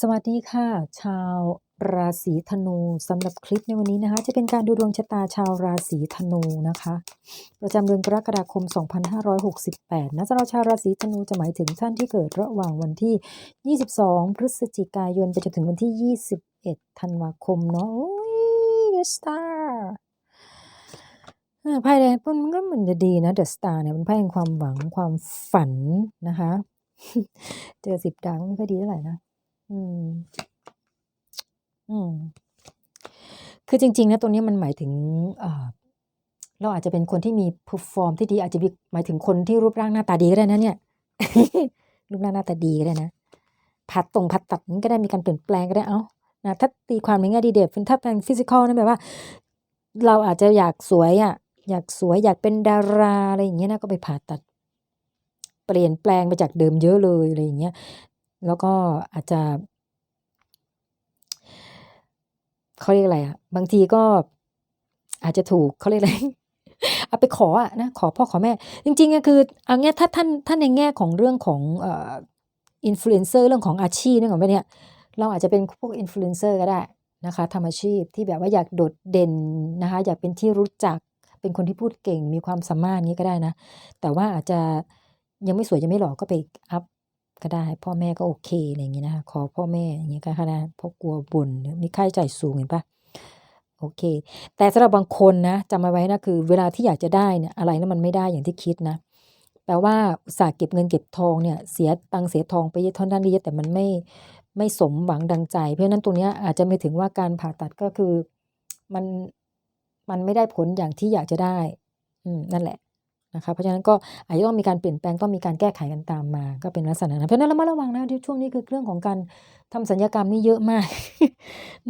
สวัสดีค่ะ ชาวราศีธนูสำหรับคลิปในวันนี้นะคะ จะเป็นการดูดวงชะตาชาวราศีธนูนะคะ ประจำเดือนกรกฎาคม 2568 นะสำหรับชาวราศีธนูจะหมายถึงท่านที่เกิดระหว่างวันที่ 22 พฤศจิกายนไปจนถึงวันที่ 21 ธันวาคมเนาะโอ้ย The Star อ่าไพ่แดงมันก็เหมือนจะดีนะ The Star เนี่ยเป็นไพ่แห่งความหวังความฝันนะคะ เจอสิบดาวไม่ค่อยดีเท่าไหร่นะ อืม อืม คือจริง ๆ นะตรงนี้มันหมายถึง เอ่อ เราอาจจะเป็นคนที่มี perform ที่ดี อาจจะมีหมายถึงคนที่รูปร่างหน้าตาดีก็ได้นะเนี่ย รูปร่างหน้าตาดีก็ได้นะผ่าตรงผ่าตัดนี้ก็ได้มีการเปลี่ยนแปลงก็ได้เอ้านะถ้าตีความในแง่ดีเด่นถ้าเป็นฟิสิกอลนั่นแปลว่า เราอาจจะอยากสวยอะ อยากสวยอยากเป็นดาราอะไรอย่างเงี้ยนะก็ไปผ่าตัด เปลี่ยนแปลงไปจากเดิมเยอะเลยอะไรอย่างเงี้ย แล้วก็อาจจะเขาเรียกอะไรอะบางทีก็อาจจะถูกเขาเรียกอะไรเอาไปขออะนะขอพ่อขอแม่ จริงๆก็คือเอาเงี้ยถ้าท่านท่านในแง่ของเรื่องของเอ่ออินฟลูเอนเซอร์เรื่องของอาชีพเรื่องของเนี้ยเราอาจจะเป็นพวกอินฟลูเอนเซอร์ก็ได้นะคะทำอาชีพที่แบบว่าอยากโดดเด่นนะคะอยากเป็นที่รู้จักเป็นคนที่พูดเก่งมีความสามารถนี้ก็ได้นะ แต่ว่าอาจจะยังไม่สวยยังไม่หล่อก็ไปอัพ ก็ได้ พ่อแม่ก็โอเคอะไรอย่างเงี้ยนะคะขอพ่อแม่อย่างเงี้ยก็ได้เพราะกลัวบ่นมีค่าใช้จ่ายสูงเห็นปะโอเค แต่สำหรับบางคนนะจำเอาไว้นะคือ เวลาที่อยากจะได้เนี่ยอะไรแล้วมันไม่ได้อย่างที่คิดนะแปลว่าอุตสาห์เก็บเงินเก็บทองเนี่ยเสียตังเสียทองไปเยอะท่านั้นเยอะแต่มันไม่ไม่สมหวังดังใจ เพราะฉะนั้นตรงเนี้ยอาจจะไม่ถึงว่าการผ่าตัดก็คือมันมันไม่ได้ผลอย่างที่อยากจะได้ อืมนั่นแหละ นะคะเพราะฉะนั้นก็อาจจะต้องมีการเปลี่ยนแปลงต้องมีการแก้ไขกันตามมา ก็เป็นลักษณะนั้นเพราะฉะนั้นระมัดระวังนะที่ช่วงนี้คือเรื่องของการทำสัญญกรรมนี่เยอะมาก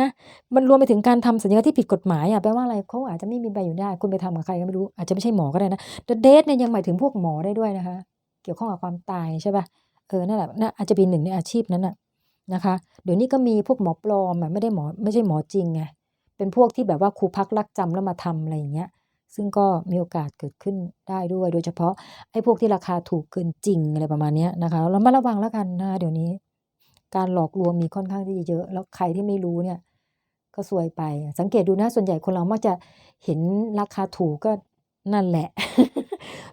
นะมันรวมไปถึงการทำสัญญกรรมที่ผิดกฎหมายอะแปลว่าอะไรเขาอาจจะไม่มีใบอยู่ได้ คุณไปทำกับใครก็ไม่รู้อาจจะไม่ใช่หมอก็ได้นะแต่เดทเนี่ยยังหมายถึงพวกหมอได้ด้วยนะคะ เกี่ยวข้องกับความตายใช่ป่ะเออนั่นแหละน่าอาจจะเป็นหนึ่งในอาชีพนั้นน่ะนะคะ เดี๋ยวนี้ก็มีพวกหมอปลอมอะไม่ได้หมอไม่ใช่หมอจริงไงเป็นพวกที่แบบว่าครูพักรักจำแล้วมาทำอะไรอย่างเงี้ย ซึ่งก็มีโอกาสเกิดขึ้นได้ด้วย โดยเฉพาะไอ้พวกที่ราคาถูกเกินจริงอะไรประมาณนี้นะคะเรามาระวังแล้วกันนะคะเดี๋ยวนี้ การหลอกลวงมีค่อนข้างที่จะเยอะ แล้วใครที่ไม่รู้เนี่ย ก็ซวยไป สังเกตดูนะส่วนใหญ่คนเรามักจะเห็นราคาถูกก็นั่นแหละ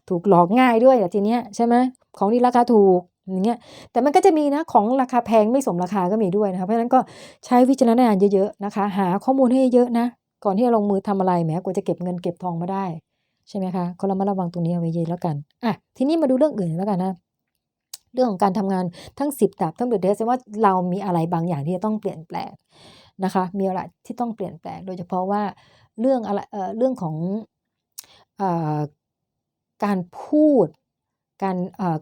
ถูกหลอกง่ายด้วยอะทีเนี้ยใช่ไหมของที่ราคาถูกอย่างเงี้ยแต่มันก็จะมีนะของราคาแพงไม่สมราคาก็มีด้วยนะคะเพราะฉะนั้นก็ใช้วิจารณญาณเยอะๆนะคะ หาข้อมูลให้เยอะนะ ก่อนที่จะลงมือทำอะไรแหมกว่าจะเก็บเงินเก็บทองมาได้ใช่ไหมคะก็เรามาระวังตรงนี้เอาไว้เยอะแล้วกันอะทีนี้มาดูเรื่องอื่นแล้วกันนะเรื่องของการทำงานทั้งสิบดับทั้งเดือดเดสว่าเรามีอะไรบางอย่างที่จะต้องเปลี่ยนแปลงนะคะ มีอะไรที่ต้องเปลี่ยนแปลง โดยเฉพาะว่าเรื่องอะไรเอ่อเรื่องของเอ่อการพูดการ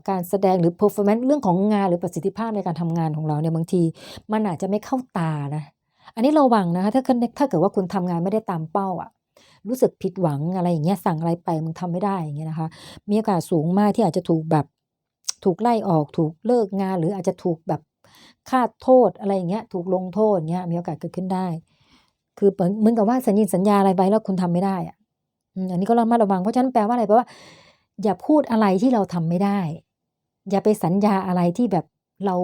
การแสดงหรือ performance เรื่องของงานหรือประสิทธิภาพในการทำงานของเราเนี่ยบางที มันอาจจะไม่เข้าตานะ อันนี้ระวังนะคะถ้าถ้าเกิดว่าคุณทำงานไม่ได้ตามเป้าอะรู้สึกผิดหวังอะไรอย่างเงี้ยสั่งอะไรไปมึงทำไม่ได้อย่างเงี้ยนะคะ มีโอกาสสูงมากที่อาจจะถูกแบบถูกไล่ออกถูกเลิกงาน หรืออาจจะถูกแบบคาดโทษอะไรอย่างเงี้ยถูกลงโทษเงี้ยมีโอกาสเกิดขึ้นได้ คือเหมือนกับว่าสัญญาสัญญาอะไรไปแล้วคุณทำไม่ได้อะอันนี้ก็ระมัดระวังเพราะฉะนั้นแปลว่าอะไรแปลว่า อย่าพูดอะไรที่เราทำไม่ได้ อย่าไปสัญญาอะไรที่แบบเรา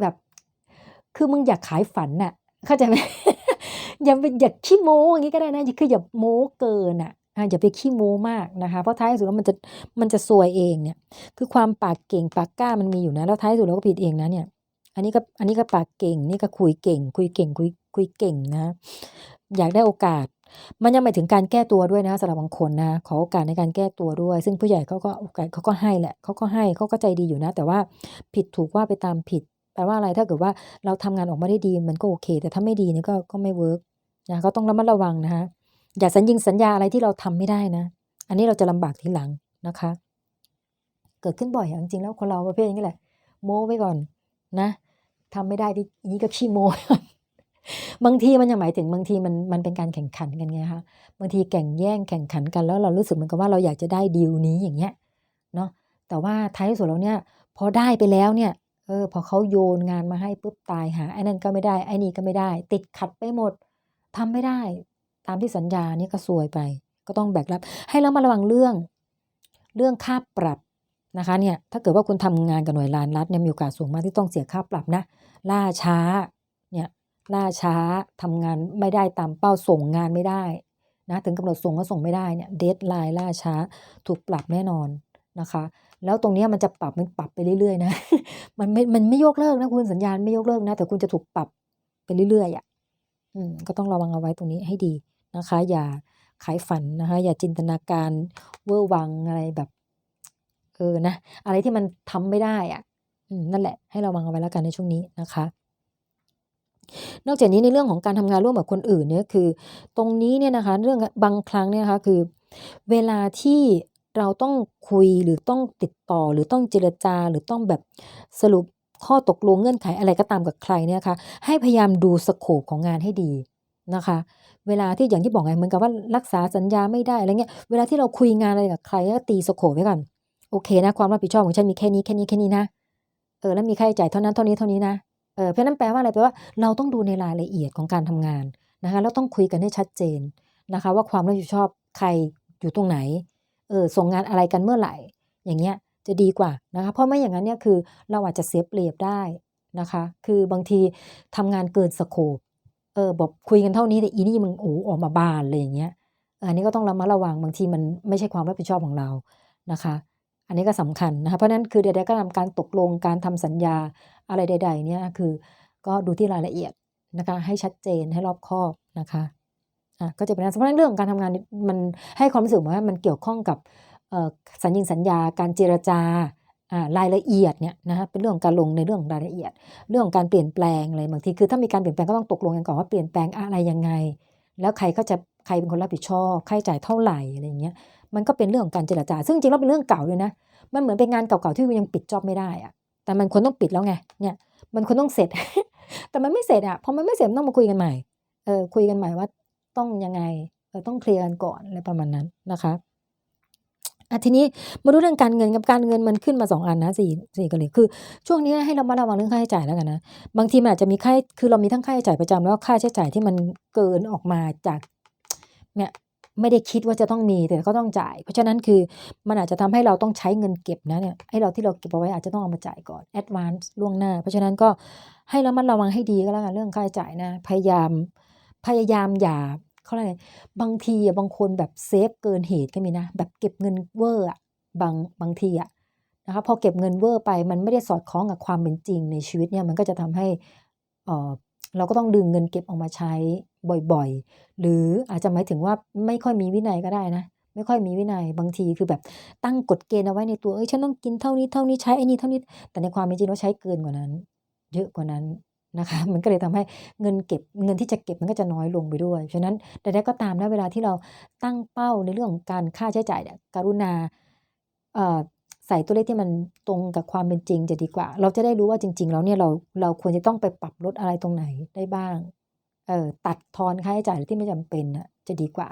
แบบ คือมึงอยากขายฝันน่ะ เข้าใจไหมอย่าไปอย่าขี้โม้อย่างนี้ก็ได้นะคืออย่าโม้เกินอะอ่าอย่าไปขี้โม้มากนะคะ เพราะท้ายสุดแล้วมันจะมันจะซวยเองเนี่ย คือความปากเก่งปากกล้ามันมีอยู่นะ แล้วท้ายสุดเราก็ผิดเองนะเนี่ย อันนี้ก็อันนี้ก็ปากเก่ง นี่ก็คุยเก่ง คุยเก่ง คุยคุยเก่งนะ อยากได้โอกาส มันยังหมายถึงการแก้ตัวด้วยนะสำหรับบางคนนะ ขอโอกาสในการแก้ตัวด้วย ซึ่งผู้ใหญ่เขาก็โอกาสเขาก็ให้แหละเขาก็ให้เขาก็ใจดีอยู่นะ แต่ว่าผิดถูกว่าไปตามผิด แปลว่าอะไรถ้าเกิดว่าเราทำงานออกมาได้ดีมันก็โอเค แต่ถ้าไม่ดีเนี่ยก็ก็ไม่เวิร์กนะก็ต้องระมัดระวังนะคะอย่าสัญญิงสัญญาอะไรที่เราทำไม่ได้นะ อันนี้เราจะลำบากทีหลังนะคะ เกิดขึ้นบ่อยจริงๆแล้วคนเราประเภทนี้แหละโม้ไว้ก่อนนะทำไม่ได้ที่นี้ก็ขี้โม้บางทีมันยังหมายถึงบางทีมันมันเป็นการแข่งขันกันไงคะบางทีแข่งแย่งแข่งขันกันแล้วเรารู้สึกเหมือนกับว่าเราอยากจะได้ดีลนี้อย่างเงี้ยเนาะแต่ว่าท้ายสุดแล้วเนี่ยพอได้ไปแล้วเนี่ย เออพอเขาโยนงานมาให้ปุ๊บตายหาไอ้นั่นก็ไม่ได้ไอ้นี่ก็ไม่ได้ ติดขัดไปหมดทำไม่ได้ ตามที่สัญญานี่ก็ซวยไป ก็ต้องแบกรับ ให้เรามาระวังเรื่อง เรื่องค่าปรับนะคะเนี่ยถ้าเกิดว่าคุณทำงานกับหน่วยงานรัฐเนี่ยมีโอกาสสูงมากที่ต้องเสียค่าปรับนะ ล่าช้าเนี่ยล่าช้าทำงานไม่ได้ตามเป้าส่งงานไม่ได้นะถึงกำหนดส่งก็ส่งไม่ได้เนี่ยเดทไลน์ล่าช้าถูกปรับแน่นอนนะคะ แล้วตรงนี้มันจะปรับมันปรับไปเรื่อยๆนะ มันไม่ มันไม่ยกเลิกนะคุณสัญญาณไม่ยกเลิกนะ แต่คุณจะถูกปรับไปเรื่อยๆอะอืมก็ต้องระวังเอาไว้ตรงนี้ให้ดีนะคะ อย่าขายฝันนะคะ อย่าจินตนาการเวอร์วังอะไรแบบเออนะอะไรที่มันทำไม่ได้อะอืมนั่นแหละ ให้ระวังเอาไว้แล้วกันในช่วงนี้นะคะ นอกจากนี้ในเรื่องของการทำงานร่วมกับคนอื่นเนี่ยคือ ตรงนี้เนี่ยนะคะ เรื่องบางครั้งเนี่ยนะคะคือ เวลาที่ เราต้องคุยหรือต้องติดต่อหรือต้องเจรจาหรือต้องแบบสรุปข้อตกลงเงื่อนไขอะไรก็ตามกับใครเนี่ยค่ะให้พยายามดูสโคปของงานให้ดีนะคะ เวลาที่อย่างที่บอกไงเหมือนกับว่ารักษาสัญญาไม่ได้อะไรเงี้ยเวลาที่เราคุยงานอะไรกับใครก็ตีสโคปไว้ก่อนโอเคนะความรับผิดชอบของฉันมีแค่นี้แค่นี้แค่นี้นะเออแล้วมีค่าใช้จ่ายเท่านั้นเท่านี้เท่านี้นะเออเพราะนั้นแปลว่าอะไรแปลว่าเราต้องดูในรายละเอียดของการทำงานนะคะแล้วต้องคุยกันให้ชัดเจนนะคะ ว่าความรับผิดชอบใครอยู่ตรงไหน ออส่งงานอะไรกันเมื่อไหร่ อย่างเงี้ยจะดีกว่านะคะ เพราะไม่อย่างนั้นเนี่ยคือเราอาจจะเสียเปรียบได้นะคะ คือบางทีทำงานเกินสโคปเออบอกคุยกันเท่านี้แต่อีนี่มึงโอ้ออกมาบานเลยอย่างเงี้ยอันนี้ก็ต้องระมัดระวังบางทีมันไม่ใช่ความรับผิดชอบของเรานะคะ อันนี้ก็สำคัญนะคะเพราะนั้นคือใดๆก็ทำการตกลงการทำสัญญาอะไรใด ๆ เนี่ยคือก็ดูที่รายละเอียดนะคะ ให้ชัดเจนให้รอบคอบนะคะ อะก็จะเป็นเพราะฉะนั้นเรื่องของการทำงานมันให้ความรู้สึกว่ามันเกี่ยวข้องกับสัญญิงสัญญาการเจรจารายละเอียดเนี่ยนะคะเป็นเรื่องของการลงในเรื่องของรายละเอียด เรื่องของการเปลี่ยนแปลงอะไรบางทีคือถ้ามีการเปลี่ยนแปลงก็ต้องตกลงกันก่อนว่าเปลี่ยนแปลงอะไรยังไง แล้วใครก็จะใครเป็นคนรับผิดชอบค่าใช้จ่ายเท่าไหร่อะไรเงี้ยมันก็เป็นเรื่องของการเจรจา ซึ่งจริงแล้วเป็นเรื่องเก่าเลยนะมันเหมือนเป็นงานเก่าๆที่ยังปิดจอบไม่ได้อะแต่มันควรต้องปิดแล้วไงเนี่ยมันควรต้องเสร็จ แต่มันไม่เสร็จอะพอมันไม่เสร็จต้องมาคุยกันใหม่เออคุยกันใหม่ว่า ต้องยังไงเออต้องเคลียร์กันก่อนอะไรประมาณนั้นนะคะอะทีนี้มาดูเรื่องการเงินกับการเงินมันขึ้นมาสองอันนะสี่สี่กันเลยคือ ช่วงนี้ให้เรามาระวังเรื่องค่าใช้จ่ายแล้วกันนะบางทีมันอาจจะมีค่าคือเรามีทั้งค่าใช้จ่ายประจำแล้วค่าใช้จ่ายที่มันเกินออกมาจากเนี่ยไม่ได้คิดว่าจะต้องมีแต่ก็ต้องจ่าย เพราะฉะนั้นคือมันอาจจะทำให้เราต้องใช้เงินเก็บนะเนี่ยให้เราที่เราเก็บเอาไว้อาจจะต้องเอามาจ่ายก่อนแอดวานซ์ล่วงหน้า เพราะฉะนั้นก็ให้ระมัดระวังให้ดีก็แล้วกันเรื่องค่าใช้จ่ายนะพยายาม พยายามอย่าเขาเรียกบางทีบางคนแบบเซฟเกินเหตุก็มีนะ แบบเก็บเงินเวอร์อะบางบางทีอะนะคะพอเก็บเงินเวอร์ไปมันไม่ได้สอดคล้องกับความเป็นจริงในชีวิตเนี่ยมันก็จะทำให้เออเราก็ต้องดึงเงินเก็บออกมาใช้บ่อยๆ หรืออาจจะหมายถึงว่าไม่ค่อยมีวินัยก็ได้นะ ไม่ค่อยมีวินัยบางทีคือแบบตั้งกฎเกณฑ์เอาไว้ในตัวเอ้ยฉันต้องกินเท่านี้เท่านี้ใช้ไอ้นี่เท่านี้ แต่ในความเป็นจริงเราใช้เกินกว่านั้น เยอะกว่านั้น นะคะมันก็เลยทำให้เงินเก็บเงินที่จะเก็บมันก็จะน้อยลงไปด้วย ฉะนั้นใดๆก็ตามนะเวลาที่เราตั้งเป้าในเรื่องของการค่าใช้จ่ายเนี่ยกรุณาใส่ตัวเลขที่มันตรงกับความเป็นจริงจะดีกว่า เราจะได้รู้ว่าจริง ๆ แล้วเนี่ยเราเราควรจะต้องไปปรับลดอะไรตรงไหนได้บ้างเออตัดทอนค่าใช้จ่ายที่ไม่จำเป็นน่ะจะดีกว่า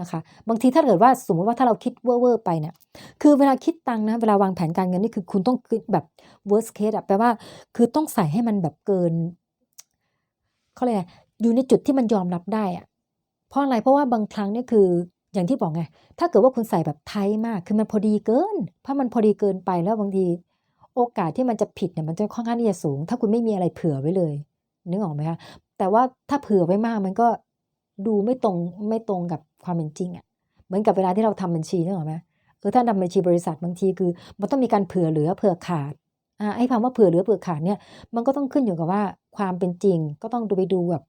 นะคะ บางทีถ้าเกิดว่าสมมติว่าถ้าเราคิดเว่อร์ไปเนี่ยคือเวลาคิดตังนะเวลาวางแผนการเงินนี่คือคุณต้องคิดแบบ worst case อะแปลว่า คือต้องใส่ให้มันแบบเกิน เขาเรียกอยู่ในจุดที่มันยอมรับได้อะเพราะอะไรเพราะว่าบางครั้งเนี่ยคืออย่างที่บอกไง ถ้าเกิดว่าคุณใส่แบบไทยมาก คือมันพอดีเกินถ้ามันพอดีเกินไปแล้วบางที โอกาสที่มันจะผิดเนี่ยมันจะค่อนข้างที่จะสูง ถ้าคุณไม่มีอะไรเผื่อไว้เลย นึกออกไหมคะ แต่ว่าถ้าเผื่อไว้มากมันก็ดูไม่ตรงไม่ตรงกับความเป็นจริงอะ่ะ เหมือนกับเวลาที่เราทำบัญชีนึกออกไหมเออถ้าทำบัญชีบริษัทบางทีคือ มันต้องมีการเผื่อเหลือเผื่อขาด ไอ้คำว่าเผื่อเหลือเผื่อขาดเนี่ยมันก็ต้องขึ้นอยู่กับว่าความเป็นจริงก็ต้องดูไปดูแบบ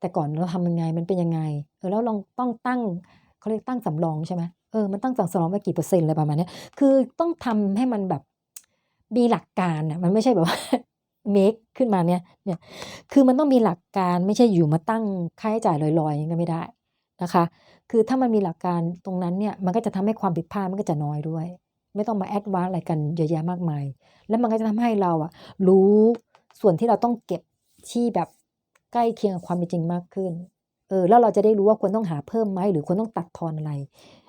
แต่ก่อนเราทำยังไงมันเป็นยังไงเออแล้วลองต้องตั้งเขาเรียกตั้งสำรองใช่ไหมเออมันตั้งสำรองไว้กี่เปอร์เซ็นต์อะไรประมาณนี้คือต้องทำให้มันแบบมีหลักการอะมันไม่ใช่แบบว่าเมคขึ้นมาเนี่ยเนี่ยคือมันต้องมีหลักการไม่ใช่อยู่มาตั้งค่าใช้จ่ายลอยๆอย่างนี้ไม่ได้นะคะ คือถ้ามันมีหลักการตรงนั้นเนี่ยมันก็จะทำให้ความผิดพลาดมันก็จะน้อยด้วย ไม่ต้องมาแอดวานอะไรกันเยอะแยะมากมาย แล้วมันก็จะทำให้เราอะรู้ส่วนที่เราต้องเก็บที่แบบใกล้เคียงกับความเป็นจริงมากขึ้น เออ แล้วเราจะได้รู้ว่าควรต้องหาเพิ่มไหมหรือควรต้องตัดทอนอะไร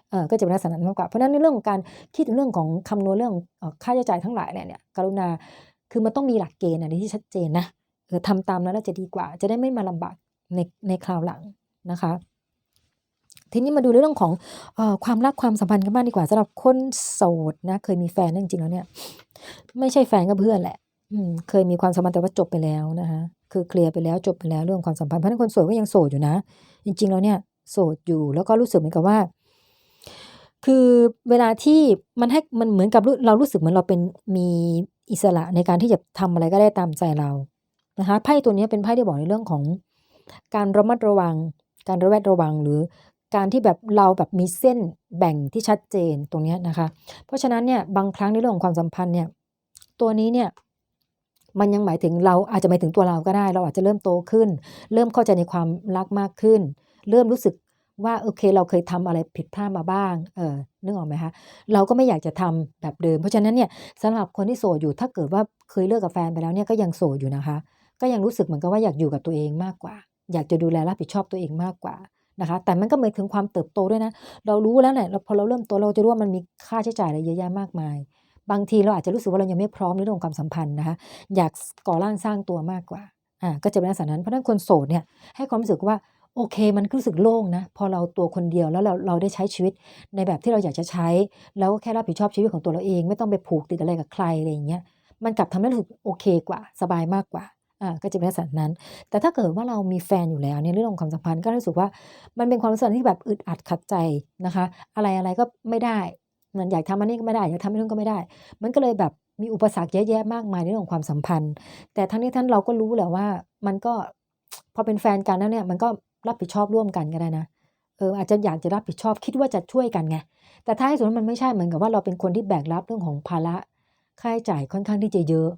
เออก็จะเป็นลักษณะนั้นมากกว่า เพราะนั้นในเรื่องของการคิดถึงเรื่องของคำนวณเรื่องค่าใช้จ่ายทั้งหลายเนี่ยเนี่ย กรุณา คือมันต้องมีหลักเกณฑ์อะไรที่ชัดเจนนะ เออทำตามแล้วจะดีกว่า จะได้ไม่มาลำบากในในคราวหลังนะคะ ทีนี้มาดูเรื่องของอความรักความสัมพันธ์กันบ้างดีกว่าสำหรับคนโสดนะเคยมีแฟนนะจริงๆแล้วเนี่ย ไม่ใช่แฟนก็เพื่อนแหละอืมเคยมีความสัมพันธ์แต่ว่าจบไปแล้วนะคะคือเคลียร์ไปแล้วจบไปแล้วเรื่องความสัมพันธ์เพราะนั้นคนโสดก็ยังโสดอยู่นะ จริง ๆ แล้วเนี่ยโสดอยู่แล้วก็รู้สึกเหมือนกับว่า คือเวลาที่มันให้มันเหมือนกับเรารู้สึกเหมือนเราเป็นมีอิสระในการที่จะทำอะไรก็ได้ตามใจเรานะคะไพ่ตัวนี้เป็นไพ่ที่บอกในเรื่องของการระมัดระวัง การระแวดระวังหรือ การที่แบบเราแบบมีเส้นแบ่งที่ชัดเจนตรงนี้นะคะ เพราะฉะนั้นเนี่ยบางครั้งในเรื่องของความสัมพันธ์เนี่ยตัวนี้เนี่ยมันยังหมายถึงเราอาจจะหมายถึงตัวเราก็ได้ เราอาจจะเริ่มโตขึ้น เริ่มเข้าใจในความรักมากขึ้น เริ่มรู้สึกว่าโอเค เราเคยทำอะไรผิดพลาดมาบ้างเออนึกออกไหมคะเราก็ไม่อยากจะทำแบบเดิม เพราะฉะนั้นเนี่ยสำหรับคนที่โสดอยู่ถ้าเกิดว่าเคยเลิกกับแฟนไปแล้วเนี่ยก็ยังโสดอยู่นะคะ ก็ยังรู้สึกเหมือนกับว่าอยากอยู่กับตัวเองมากกว่า อยากจะดูแลรับผิดชอบตัวเองมากกว่า นะคะ แต่มันก็หมายถึงความเติบโตด้วยนะ เรารู้แล้วแหละเราพอเราเริ่มโตเราจะรู้ว่ามันมีค่าใช้จ่ายอะไรเยอะแยะมากมาย บางทีเราอาจจะรู้สึกว่าเรายังไม่พร้อมในเรื่องของความสัมพันธ์นะคะ อยากก่อร่างสร้างตัวมากกว่า อ่า ก็จะเป็นลักษณะนั้น เพราะนั้นคนโสดเนี่ยให้ความรู้สึกว่าโอเคมันรู้สึกโล่งนะ พอเราตัวคนเดียวแล้วเราเราได้ใช้ชีวิตในแบบที่เราอยากจะใช้ แล้วก็แค่รับผิดชอบชีวิตของตัวเราเอง ไม่ต้องไปผูกติดอะไรกับใครอะไรอย่างเงี้ยมันกลับทำให้รู้สึกโอเคกว่า สบายมากกว่า ก็จะเป็นลักษณะนั้น แต่ถ้าเกิดว่าเรามีแฟนอยู่แล้วเนี่ยเรื่องของความสัมพันธ์ก็รู้สึกว่ามันเป็นความรู้สึกที่แบบอึดอัดขัดใจนะคะ อะไรอะไรก็ไม่ได้เหมือนอยากทำอันนี้ก็ไม่ได้อยากทำอันนู้นก็ไม่ได้ มันก็เลยแบบมีอุปสรรคเยอะแยะมากมายในเรื่องของความสัมพันธ์ แต่ทั้งนี้ท่านเราก็รู้แหละว่ามันก็พอเป็นแฟนกันแล้วเนี่ยมันก็รับผิดชอบร่วมกันก็ได้นะเอออาจจะอยากจะรับผิดชอบคิดว่าจะช่วยกันไงแต่ท้ายสุดมันไม่ใช่เหมือนกับว่าเราเป็นคนที่แบกรับเรื่องของภาระค่าใช้จ่ายค่อนข้างที่จะเยอะ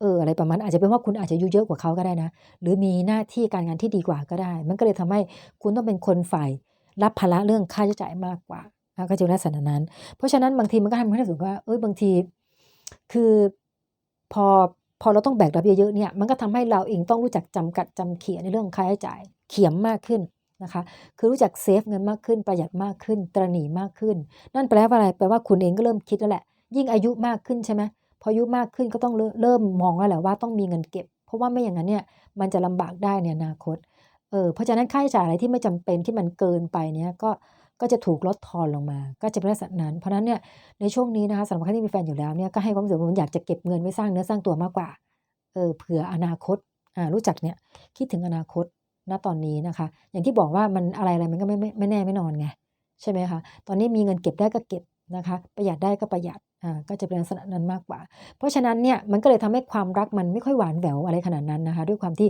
เอออะไรประมาณอาจจะเป็นว่าคุณอาจจะอายุเยอะกว่าเขาก็ได้นะ หรือมีหน้าที่การงานที่ดีกว่าก็ได้ มันก็เลยทำให้คุณต้องเป็นคนฝ่ายรับภาระเรื่องค่าใช้จ่ายมากกว่าก็จะลักษณะนั้น เพราะฉะนั้นบางทีมันก็ทำให้รู้สึกว่า เอ้ยบางที คือพอพอเราต้องแบกรับเยอะๆเนี่ยมันก็ทำให้เราเองต้องรู้จักจำกัดจำเขียในเรื่องค่าใช้จ่าย เขียมมากขึ้นนะคะ คือรู้จักเซฟเงินมากขึ้น ประหยัดมากขึ้น ตระหนี่มากขึ้น นั่นแปลว่าอะไร แปลว่าคุณเองก็เริ่มคิดแล้วแหละ ยิ่งอายุมากขึ้นใช่ไหม พออายุมากขึ้นก็ต้องเริ่มมองแล้วแหละว่าต้องมีเงินเก็บ เพราะว่าไม่อย่างนั้นเนี่ยมันจะลำบากได้ในอนาคตเออเพราะฉะนั้นค่าใช้จ่ายอะไรที่ไม่จำเป็นที่มันเกินไปเนี่ยก็ก็จะถูกลดทอนลงมา ก็จะเป็นลักษณะนั้น เพราะนั้นเนี่ยในช่วงนี้นะคะสำหรับใครที่มีแฟนอยู่แล้วเนี่ยก็ให้ความรู้สึกว่ามันอยากจะเก็บเงินไว้สร้างเนื้อสร้างตัวมากกว่าเออเผื่ออนาคตอ่ารู้จักเนี่ยคิดถึงอนาคตณตอนนี้นะคะ อย่างที่บอกว่ามันอะไรอะไรมันก็ไม่ไม่ไม่แน่ไม่นอนไงใช่ไหมคะตอนนี้มีเงินเก็บได้ก็เก็บนะคะ ประหยัดได้ก็ประหยัด ก็จะเป็นลักษณะนั้นมากกว่า เพราะฉะนั้นเนี่ยมันก็เลยทำให้ความรักมันไม่ค่อยหวานแหววอะไรขนาดนั้นนะคะ ด้วยความที่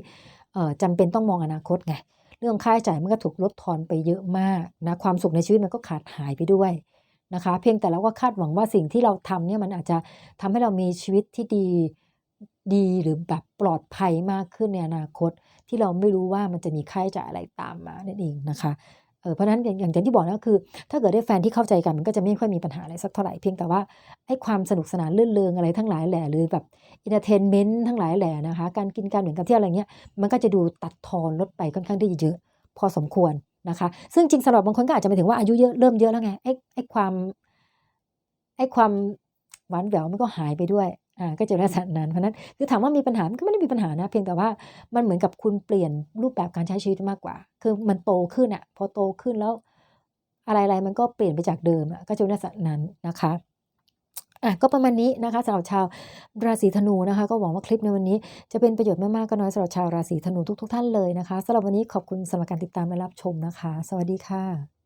เอ่อจำเป็นต้องมองอนาคตไงเรื่องค่าใช้จ่ายมันก็ถูกลดทอนไปเยอะมากนะความสุขในชีวิตมันก็ขาดหายไปด้วยนะคะ เพียงแต่เราก็คาดหวังว่าสิ่งที่เราทำเนี่ยมันอาจจะทำให้เรามีชีวิตที่ดีดีหรือแบบปลอดภัยมากขึ้นในอนาคต ที่เราไม่รู้ว่ามันจะมีค่าใช้จ่ายอะไรตามมานั่นเองนะคะ เพราะฉะนั้นอย่างอย่างที่บอกนะคือ ถ้าเกิดได้แฟนที่เข้าใจกันมันก็จะไม่ค่อยมีปัญหาอะไรสักเท่าไหร่เพียงแต่ว่าไอ้ความสนุกสนานลื่นเลงอะไรทั้งหลายแหล่หรือแบบอินเตอร์เทนเมนต์ทั้งหลายแหล่นะคะ การกินการดื่มการเที่ยวอะไรเงี้ยมันก็จะดูตัดทอนลดไปค่อนข้างที่จะเยอะ พอสมควรนะคะ ซึ่งจริงสำหรับบางคนก็อาจจะไปถึงว่าอายุเยอะเริ่มเยอะแล้วไงไอ้ไอ้ความไอ้ความหวานแหววมันก็หายไปด้วย อ่าก็จะลักษณะนั้นเพราะนั้นคือถามว่ามีปัญหามันก็ไม่ได้มีปัญหานะ เพียงแต่ว่ามันเหมือนกับคุณเปลี่ยนรูปแบบการใช้ชีวิตมากกว่า คือมันโตขึ้นอะพอโตขึ้นแล้ว อะไรๆมันก็เปลี่ยนไปจากเดิมอะก็จะลักษณะนั้นนะคะอะก็ประมาณนี้นะคะสำหรับชาวราศีธนูนะคะ ก็หวังว่าคลิปในวันนี้จะเป็นประโยชน์ไม่มากก็น้อยสำหรับชาวราศีธนูทุกๆท่านเลยนะคะสำหรับวันนี้ขอบคุณสำหรับการติดตามและรับชมนะคะ สวัสดีค่ะ